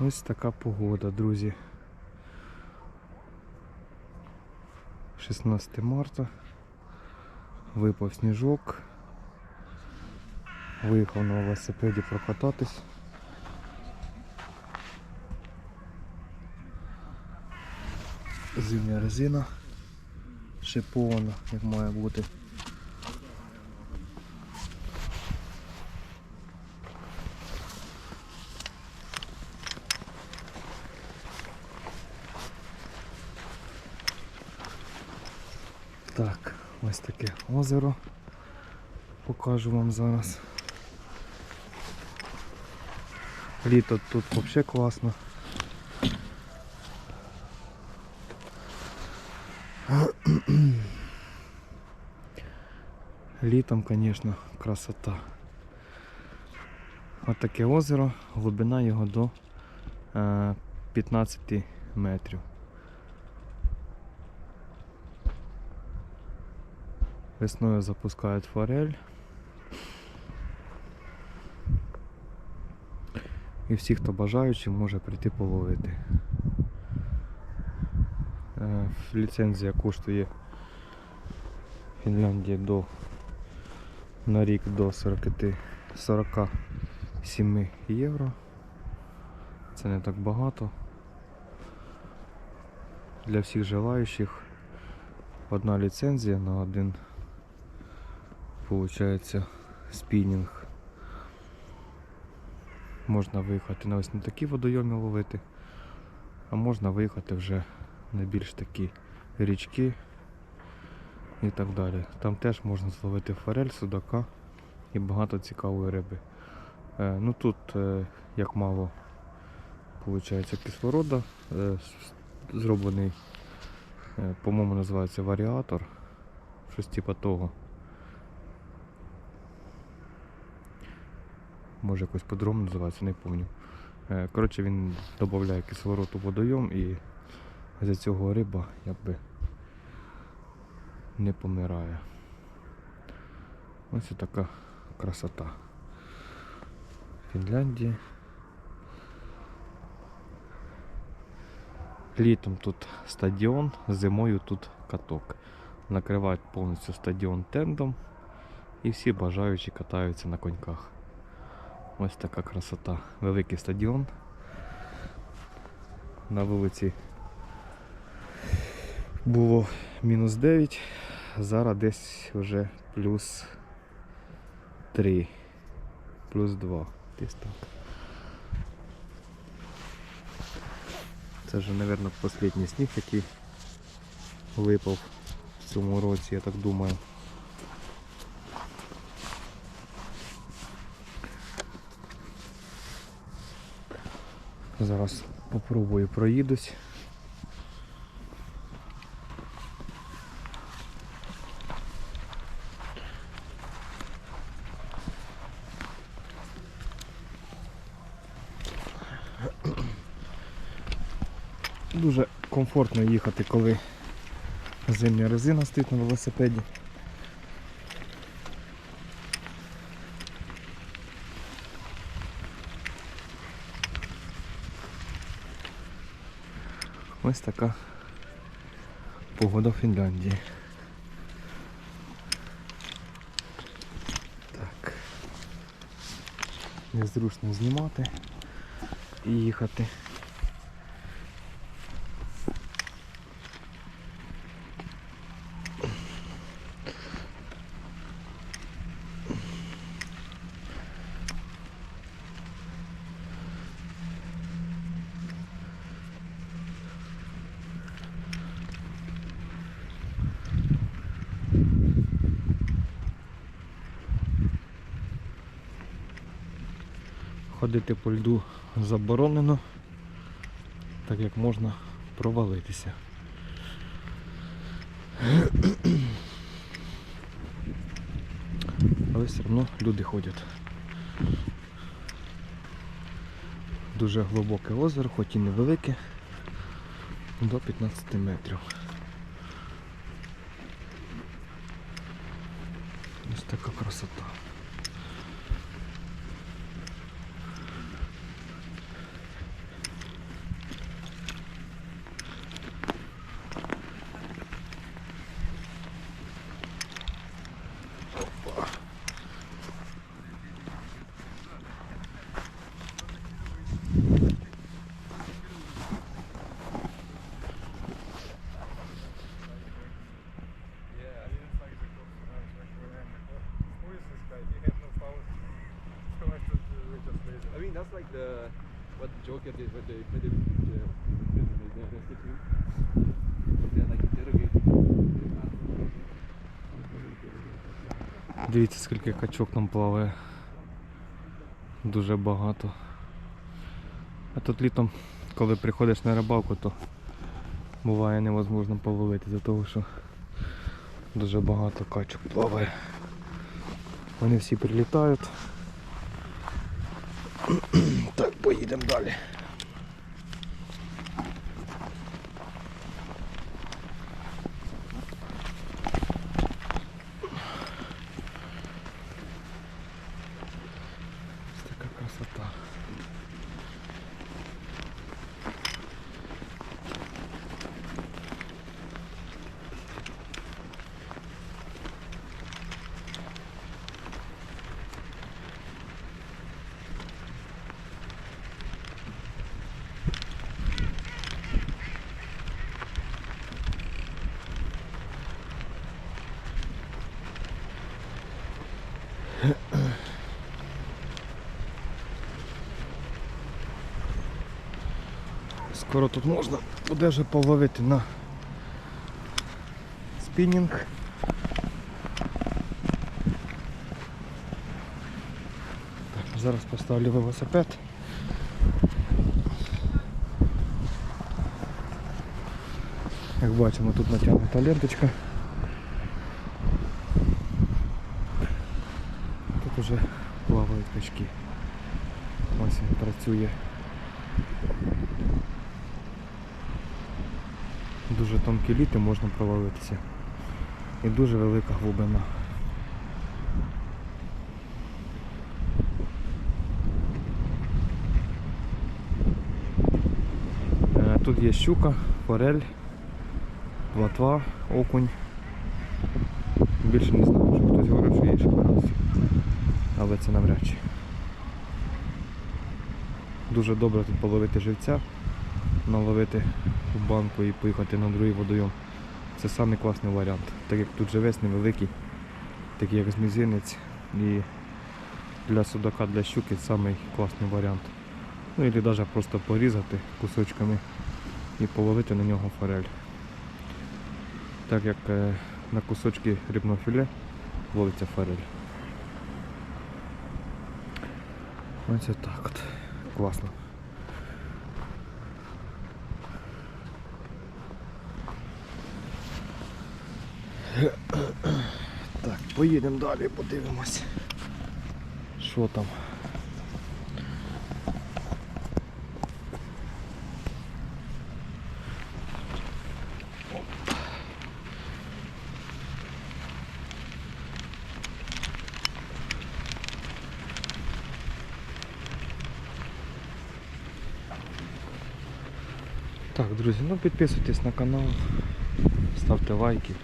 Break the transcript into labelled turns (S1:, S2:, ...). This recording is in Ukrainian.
S1: Ось така погода, друзі. 16 марта. Випав сніжок. Виїхав на велосипеді прокататись. Зимня резина шипована, як має бути. Так, ось таке озеро. Покажу вам зараз. Літо тут взагалі класно. Літом, звісно, красота. Ось таке озеро, глибина його до е, 15 метрів. Весною запускають форель. І всі, хто бажаючий, може прийти половити. Е, Ліцензія коштує в Фінляндії до на рік до 40, 47 євро. Це не так багато. Для всіх желаючих одна ліцензія на один получається спінінг. Можна виїхати на ось на такі водойоми ловити, а можна виїхати вже на більш такі річки і так далі. Там теж можна зловити форель, судака і багато цікавої риби. Е, ну тут е, як мало виходить кислорода, е, зроблений, е, по-моєму, називається варіатор. Щось типа того. Може якось по-другому називається, не пам'ятаю. Коротше, він додає кислород у водойом і за цього риба якби не помирає. Ось така красота. Фінляндії. Літом тут стадіон, зимою тут каток. Накривають повністю стадіон тендом і всі бажаючі катаються на коньках. Ось така красота. Великий стадіон. На вулиці було мінус 9, зараз десь вже плюс 3, плюс 2. Десь так. Це вже, мабуть, останній сніг, який випав в цьому році, я так думаю. Зараз попробую проїдусь. Дуже комфортно їхати, коли зимня резина стоїть на велосипеді. Ось така погода в Фінляндії. Так. Незручно знімати і їхати. Ходити по льду заборонено, так як можна провалитися. Але все одно люди ходять. Дуже глибоке озеро, хоч і невелике, до 15 метрів. Ось така красота.
S2: The what Joker did when they put in jail. Like.
S1: Дивіться, скільки качок там плаває. Дуже багато. А тут літом, коли приходиш на рибалку, то буває невозможно половити за того, що дуже багато качок плаває. Вони всі прилітають. Так, поїдемо далі. Скоро тут можна буде вже половити на спінінг. Так, зараз поставлю велосипед. Як бачимо, тут натягнута ленточка. Тут уже плавають качки. Ось він працює. Дуже тонкі літи можна провалитися. І дуже велика глибина. Е, Тут є щука, форель, платва, окунь. Більше не знаю, що хтось говорив, що є ще карась. Але це навряд чи. Дуже добре тут половити живця, наловити в банку і поїхати на другий водойом. Це самий класний варіант. Так як тут живець невеликий, такий як змізинець. І для судака, для щуки самий класний варіант. Ну і навіть просто порізати кусочками і половити на нього форель. Так як е, на кусочки рибного філе ловиться форель. Ось так от. Класно. Так, поїдемо далі, подивимось. Що там? Так, друзі, ну підписуйтесь на канал, ставте лайки.